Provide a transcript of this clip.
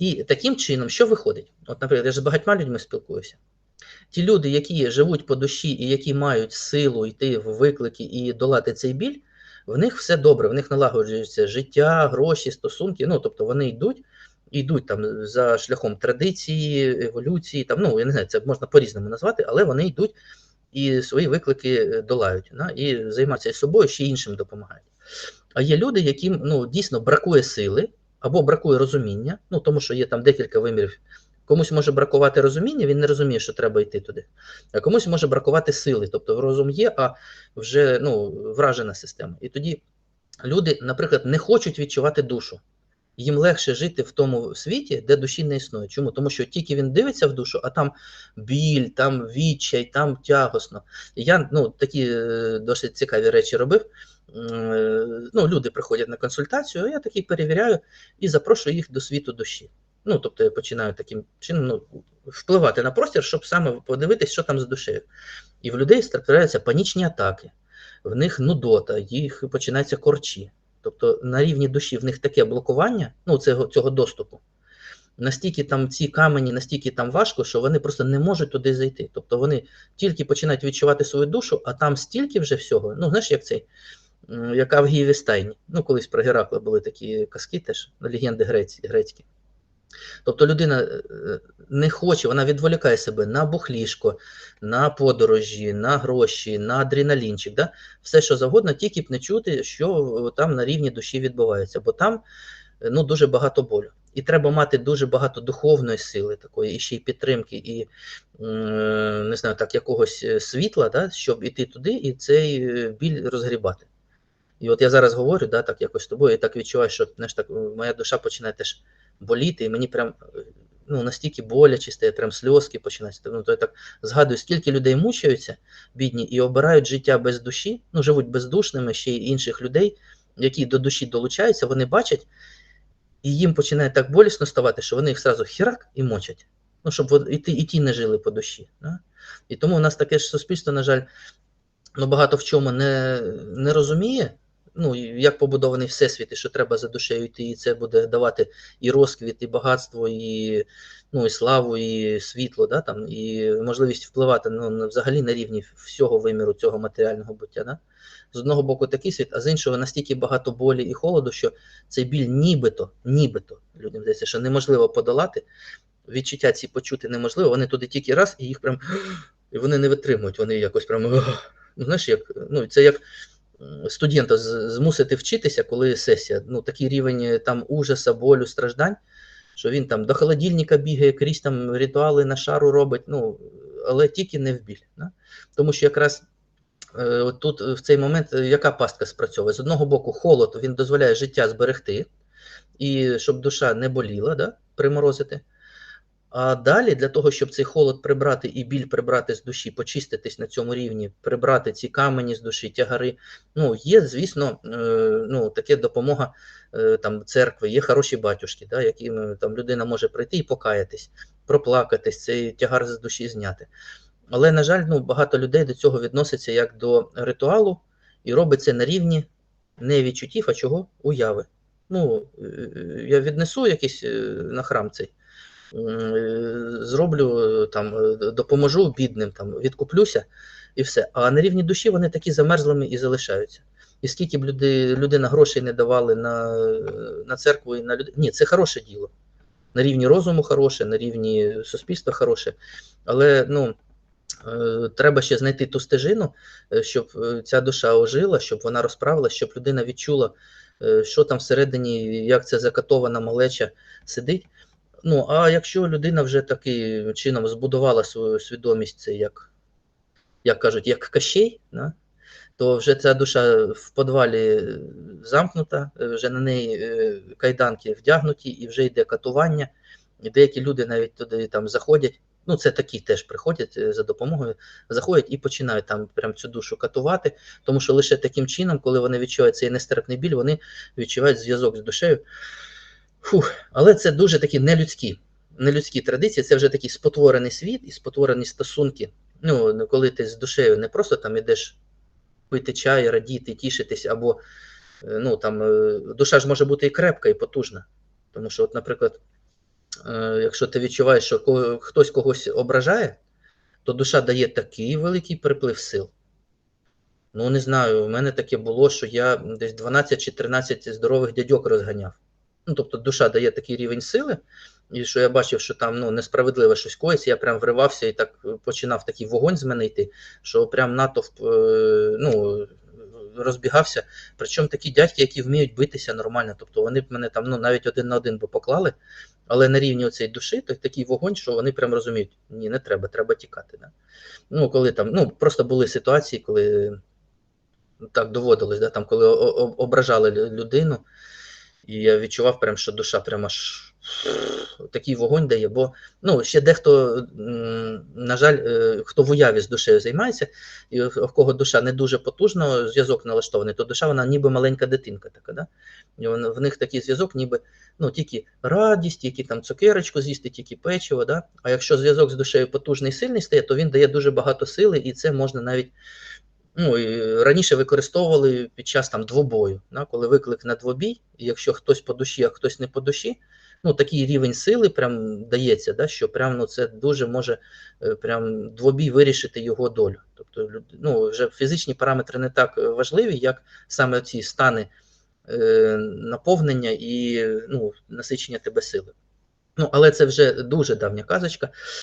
І таким чином, що виходить? От, наприклад, я ж з багатьма людьми спілкуюся. Ті люди, які живуть по душі і які мають силу йти в виклики і долати цей біль, в них все добре, в них налагоджується життя, гроші, стосунки. Ну, тобто вони йдуть, йдуть там за шляхом традиції, еволюції, там, ну, я не знаю, це можна по-різному назвати, але вони йдуть і свої виклики е, долають, да, і займаються собою, ще іншим допомагають. А є люди, яким ну, дійсно бракує сили або бракує розуміння, ну тому що є там декілька вимірів. Комусь може бракувати розуміння, він не розуміє, що треба йти туди. А комусь може бракувати сили, тобто розум є, а вже ну, вражена система. І тоді люди, наприклад, не хочуть відчувати душу. Їм легше жити в тому світі, де душі не існує. Чому? Тому що тільки він дивиться в душу, а там біль, там відчай, там тягосно. Я ну, такі е, досить цікаві речі робив. Е, Ну, Люди приходять на консультацію, а я такі перевіряю і запрошую їх до світу душі. Ну, тобто я починаю таким чином ну, впливати на простір, щоб саме подивитись, що там з душею. І в людей трапляються панічні атаки, в них нудота, їх починаються корчі. Тобто на рівні душі в них таке блокування ну, цього, цього доступу. Настільки там ці камені, настільки там важко, що вони просто не можуть туди зайти. Тобто вони тільки починають відчувати свою душу, а там стільки вже всього. Ну, знаєш, як цей, як Авгієві стайні. Ну, колись про Геракла були такі казки теж, легенди грецькі. Тобто людина е, не хоче, вона відволікає себе на бухлішко, на подорожі, на гроші, на адреналінчик, да? все що завгодно, тільки б не чути, що там на рівні душі відбувається, бо там ну, дуже багато болю. І треба мати дуже багато духовної сили, такої, і ще й підтримки, і не знаю, так, якогось е, світла, да, щоб іти туди і цей е, біль розгрібати. І от я зараз говорю, да, так якось з тобою, і так відчуваю, що знаєш, так, моя душа починає теж боліти, і мені прям ну, настільки боляче стає, прям сльозки починаються. Ну, то я так згадую, скільки людей мучаються, бідні, і обирають життя без душі, ну, живуть бездушними ще й інших людей, які до душі долучаються, вони бачать, і їм починає так болісно ставати, що вони їх зразу хірак і мочать. Ну, щоб і ті, і ті не жили по душі. Да? І тому у нас таке ж суспільство, на жаль, ну, багато в чому не, не розуміє ну, як побудований всесвіт, і що треба за душею йти, і це буде давати і розквіт, і багатство, і ну, і славу, і світло, да, там, і можливість впливати ну, взагалі на рівні всього виміру цього матеріального буття. Да? З одного боку такий світ, а з іншого настільки багато болі і холоду, що цей біль нібито, нібито людям здається, що неможливо подолати. Відчуття ці почути неможливо, вони туди тільки раз, і їх прям і вони не витримують, вони якось прям. Ну, знаєш, як, ну, це як студента змусити вчитися, коли сесія. Ну, Такий рівень е, там ужаса, болю, страждань, що він там до холодильника бігає, крізь там ритуали на шару робить, ну, але тільки не в біль. Да? Тому що якраз е, тут в цей момент е, яка пастка спрацьовує? З одного боку, холод він дозволяє життя зберегти, і щоб душа не боліла, да? приморозити. А далі, для того, щоб цей холод прибрати і біль прибрати з душі, почиститись на цьому рівні, прибрати ці камені з душі, тягари. Ну, є, звісно, е, ну, таке допомога е, там, церкви, є хороші батюшки, да, яким там людина може прийти і покаятись, проплакатись, цей тягар з душі зняти. Але, на жаль, ну, багато людей до цього відноситься як до ритуалу і робить це на рівні не відчуттів, а чого? Уяви. Ну, е, Я віднесу якийсь на храм цей зроблю там, е, допоможу бідним, там, відкуплюся і все. А на рівні душі вони такі замерзлими і залишаються. І скільки б люди, людина грошей не давали на на церкву і на людей. Ні, це хороше діло. На рівні розуму хороше, на рівні суспільства хороше. Але ну, е, треба ще знайти ту стежину, е, щоб ця душа ожила, щоб вона розправила, щоб людина відчула, що там всередині, як ця закатована малеча сидить. Ну, а якщо людина вже таким чином збудувала свою свідомість, це як як кажуть, як кащей, да? то вже ця душа в подвалі замкнута, вже на неї е, кайданки вдягнуті, і вже йде катування. І деякі люди навіть туди там заходять. Ну, це такі теж приходять е, за допомогою, заходять і починають там прям цю душу катувати, тому що лише таким чином, коли вони відчувають цей нестерпний біль, вони відчувають зв'язок з душею. Фух, Але це дуже такі нелюдські нелюдські традиції, це вже такий спотворений світ і спотворені стосунки. Ну, Коли ти з душею не просто там ідеш пити чай, радіти, тішитись, або е, ну, там, е, душа ж може бути і крепка, і потужна. Тому що, от, наприклад, е, якщо ти відчуваєш, що хтось когось ображає, то душа дає такий великий приплив сил. Ну, не знаю, у мене таке було, що я десь 12 чи 13 здорових дядьок розганяв. Ну, тобто душа дає такий рівень сили, і що я бачив, що там ну, несправедливо щось коїться, я прям вривався і так е, починав такий вогонь з мене йти, що прям натовп е, ну, розбігався. Причому такі дядьки, які вміють битися нормально. Тобто вони б мене там ну, навіть один на один би поклали, але на рівні оцеї душі, то такий вогонь, що вони прям розуміють, ні, не треба, треба тікати. Да? Ну, коли там, ну, просто були ситуації, коли так доводилось, да, там, коли ображали людину, і я відчував прям, що душа прям аж такий вогонь дає. Бо ну, ще дехто, на жаль, е, хто в уяві з душею займається, і в кого душа не дуже потужно, зв'язок налаштований, то душа вона ніби маленька дитинка така. Да? І в них такий зв'язок, ніби ну, тільки радість, тільки там цукерочку з'їсти, тільки печиво. Да? А якщо зв'язок з душею потужний сильний стає, то він дає дуже багато сили, і це можна навіть ну, раніше використовували під час там двобою, да, коли виклик на двобій, якщо хтось по душі, а хтось не по душі, ну такий рівень сили прям дається, да, що прям ну, це дуже може е, прям двобій вирішити його долю. Тобто ну, вже фізичні параметри не так важливі, як саме ці стани е, наповнення і ну, насичення тебе сили. Ну, але це вже дуже давня казочка.